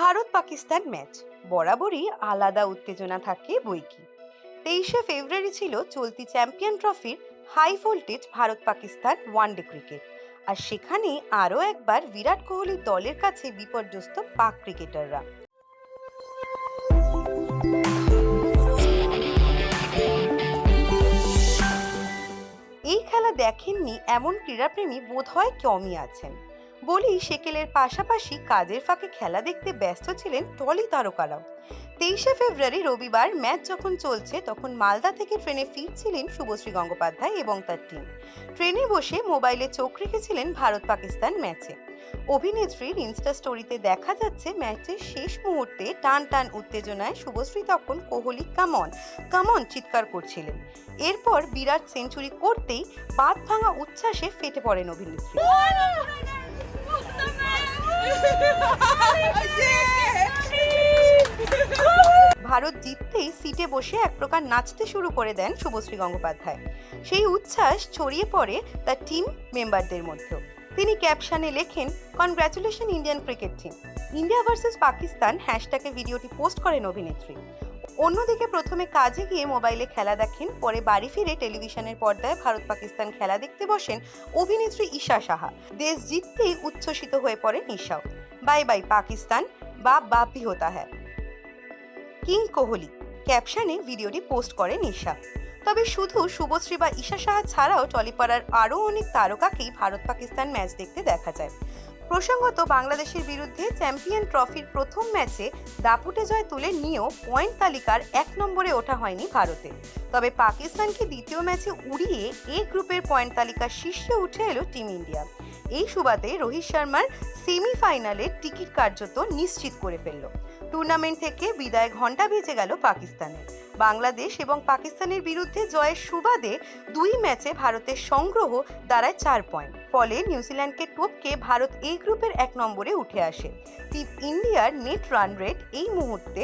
Bharat Pakistan match বরাবরই আলাদা উত্তেজনা থাকে বইকি। তেইশে ফেব্রুয়ারি ছিল চলতি চ্যাম্পিয়ন ট্রফির high voltage Bharat Pakistan one day cricket আর সেখানে আরও একবার বিরাট কোহলির দলের কাছে বিপর্যস্ত পাক ক্রিকেটাররা এই খেলা দেখেননি এমন ক্রীড়াপ্রেমী বোধহয় কমই আছেন। বলি সেকেলের পাশাপাশি কাজের ফাঁকে খেলা দেখতে ব্যস্ত ছিলেন টলি তারকারাও। তেইশে ফেব্রুয়ারি রবিবার ম্যাচ যখন চলছে, তখন মালদা থেকে ট্রেনে ফিরছিলেন শুভশ্রী গঙ্গোপাধ্যায় এবং তার টিম। ট্রেনে বসে মোবাইলে চোখ রেখেছিলেন ভারত পাকিস্তান ম্যাচে। অভিনেত্রীর ইনস্টা স্টোরিতে দেখা যাচ্ছে, ম্যাচের শেষ মুহূর্তে টান টান উত্তেজনায় শুভশ্রী তখন কোহলি কামন কামন চিৎকার করছিলেন। এরপর বিরাট সেঞ্চুরি করতেই বাদ ভাঙা উচ্ছ্বাসে ফেটে পড়েন অভিনেত্রী। ভারত জিততেই সিটে বসে এক প্রকার নাচতে শুরু করে দেন শুভশ্রী গঙ্গোপাধ্যায়। সেই উচ্ছ্বাস ছড়িয়ে পড়ে তার টিম মেম্বারদের মধ্যেও তিনি ক্যাপশনে লেখেন congratulation Indian cricket team India versus Pakistan হ্যাশট্যাগে ভিডিওটি পোস্ট করেন অভিনেত্রী। অন্যদিকে প্রথমে কাজে গিয়ে মোবাইলে খেলা দেখেন, পরে বাড়ি ফিরে টেলিভিশনের পর্দায় ভারত পাকিস্তান খেলা দেখতে বসেন অভিনেত্রী ঈশা সাহা। দেশ জিততেই উচ্ছ্বসিত হয়ে পড়েন ঈশাও বাই বাই, পাকিস্তান বা বাপ হোতা হ্যায় কিং কোহলি ক্যাপশনে ভিডিওটি পোস্ট করেন ঈশা। তবে শুধু শুভশ্রী বা ঈশা সাহা ছাড়াও টলিপাড়ার আরও অনেক তারকাকেই ভারত পাকিস্তান ম্যাচ দেখতে দেখা যায়। প্রসঙ্গত বাংলাদেশের বিরুদ্ধে চ্যাম্পিয়ন ট্রফির প্রথম ম্যাচে দাপুটে জয় তুলে নিয়েও পয়েন্ট তালিকার এক নম্বরে ওঠা হয়নি ভারতে তবে পাকিস্তানকে দ্বিতীয় ম্যাচে উড়িয়ে এ গ্রুপের পয়েন্ট তালিকার শীর্ষে উঠে এলো টিম ইন্ডিয়া। এই সুবাদে রোহিত শর্মার সেমিফাইনালের টিকিট কার্যত নিশ্চিত করে ফেলল। টুর্নামেন্ট থেকে বিদায় ঘণ্টা বেজে গেল পাকিস্তানের। বাংলাদেশ এবং পাকিস্তানের বিরুদ্ধে জয়ের সুবাদে দুই ম্যাচে ভারতের সংগ্রহ দাঁড়ায় চার পয়েন্ট। ফলে নিউজিল্যান্ডকে টপকে ভারত এই গ্রুপের এক নম্বরে উঠে আসে। টিম ইন্ডিয়ার নেট রান রেট এই মুহূর্তে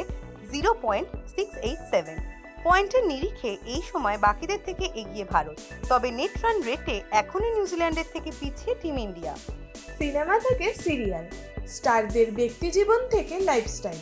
zero point six eight seven. পয়েন্টের নিরিখে এই সময় বাকিদের থেকে এগিয়ে ভারত। তবে নেট রান রেটে এখনই নিউজিল্যান্ডের থেকে পিছিয়ে টিম ইন্ডিয়া। সিনেমা থেকে সিরিয়াল, স্টারদের ব্যক্তিজীবন থেকে লাইফস্টাইল।